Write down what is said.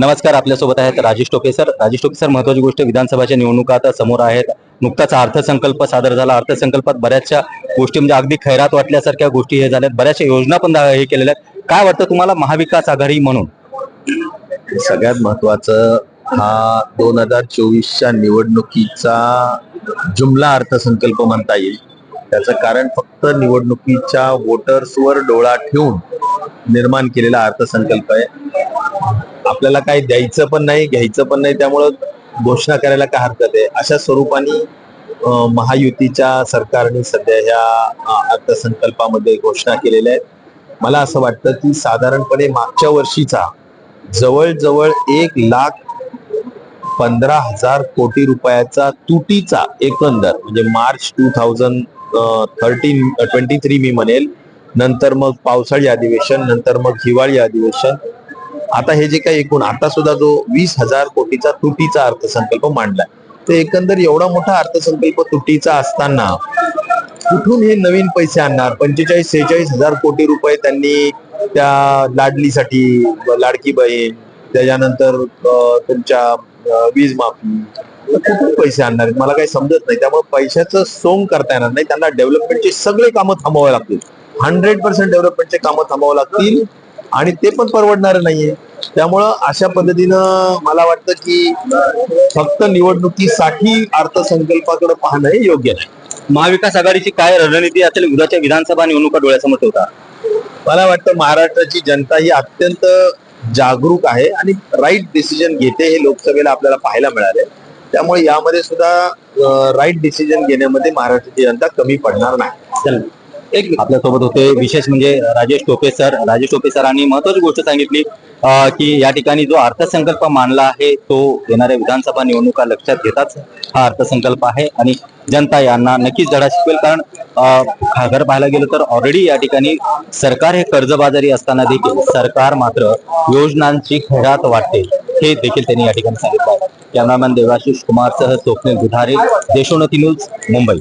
नमस्कार आपल्यासोबत आहेत राजेश टोपे सर. राजेश टोपे सर महत्वाची गोष्ट विधानसभाच्या निवडणुका आता समोर आहेत. नुकताच अर्थसंकल्प सादर झाला. अर्थसंकल्पात बऱ्याचशा गोष्टी म्हणजे अगदी खैरात वाटल्यासारख्या गोष्टी हे झाल्यात. बऱ्याचशा योजना पण हे केलेल्या आहेत. काय वाटतं तुम्हाला महाविकास आघाडी म्हणून? सगळ्यात महत्वाचं हा दोन हजार चोवीसच्या निवडणुकीचा जुमला अर्थसंकल्प म्हणता येईल. त्याचं कारण फक्त निवडणुकीच्या वोटर्सवर डोळा ठेवून निर्माण केलेला अर्थसंकल्प आहे. आपल्याला काही द्यायचं पण नाही घ्यायचं पण नाही त्यामुळं घोषणा करायला काय हरकत आहे? अशा स्वरूपाने महायुतीच्या सरकारने सध्या ह्या अर्थसंकल्पामध्ये घोषणा केलेल्या आहेत. मला असं वाटतं की साधारणपणे मागच्या वर्षीचा जवळजवळ एक लाख पंधरा हजार कोटी रुपयाचा तुटीचा एकंदर म्हणजे March two thousand thirteen twenty three मी म्हणेल नंतर मग पावसाळी अधिवेशन नंतर मग हिवाळी अधिवेशन आता हे जे काही एकूण आता सुद्धा जो वीस हजार कोटीचा तुटीचा अर्थसंकल्प मांडलाय तर एकंदर एवढा मोठा अर्थसंकल्प तुटीचा असताना कुठून हे नवीन पैसे आणणार? पंचेचाळीस सेहेचाळीस हजार कोटी रुपये त्यांनी त्या लाडलीसाठी लाडकी बहीण त्याच्यानंतर तुमच्या वीज माफी कुठून पैसे आणणार आहेत? मला काही समजत नाही. त्यामुळे पैशाचं सोंग करता येणार नाही. त्यांना डेव्हलपमेंटचे सगळे कामं थांबवावे लागतील. हंड्रेड पर्सेंट डेव्हलपमेंटचे कामं थांबावं लागतील. आणि ते पण परवडणार नाहीये. त्यामुळं अशा पद्धतीनं मला वाटतं की फक्त निवडणुकीसाठी अर्थसंकल्पाकडे पाहणं हे योग्य नाही. महाविकास आघाडीची काय रणनीती असेल? उद्याच्या विधानसभा निवडणुका डोळ्यासमोर ठेवता. मला वाटतं महाराष्ट्राची जनता ही अत्यंत जागरूक आहे आणि राईट डिसिजन घेते हे लोकसभेला आपल्याला पाहायला मिळाले त्यामुळे यामध्ये सुद्धा राईट डिसिजन घेण्यामध्ये महाराष्ट्राची जनता कमी पडणार नाही. आपल्यासोबत आपल्यासोबत होते विशेष म्हणजे राजेश टोपे सर. राजेश टोपे सरांनी महत्वाची गोष्ट सांगितली की या ठिकाणी जो अर्थसंकल्प मानला आहे तो येणाऱ्या विधानसभा निवडणुका लक्षात घेताच हा अर्थसंकल्प आहे आणि जनता यांना नक्कीच धडा शिकवेल. कारण घर पाहायला गेलं तर ऑलरेडी या ठिकाणी सरकार हे कर्जबाजारी असताना देखील सरकार मात्र योजनांची खैरात वाटते हे देखील त्यांनी या ठिकाणी सांगितलं आहे. कॅमेरामॅन देवाशिष कुमारसह स्वप्नील दुधारे देशोन्नती न्यूज मुंबई.